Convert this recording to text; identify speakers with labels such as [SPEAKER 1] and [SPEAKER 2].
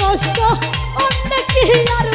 [SPEAKER 1] কষ্ট অন্য কি আর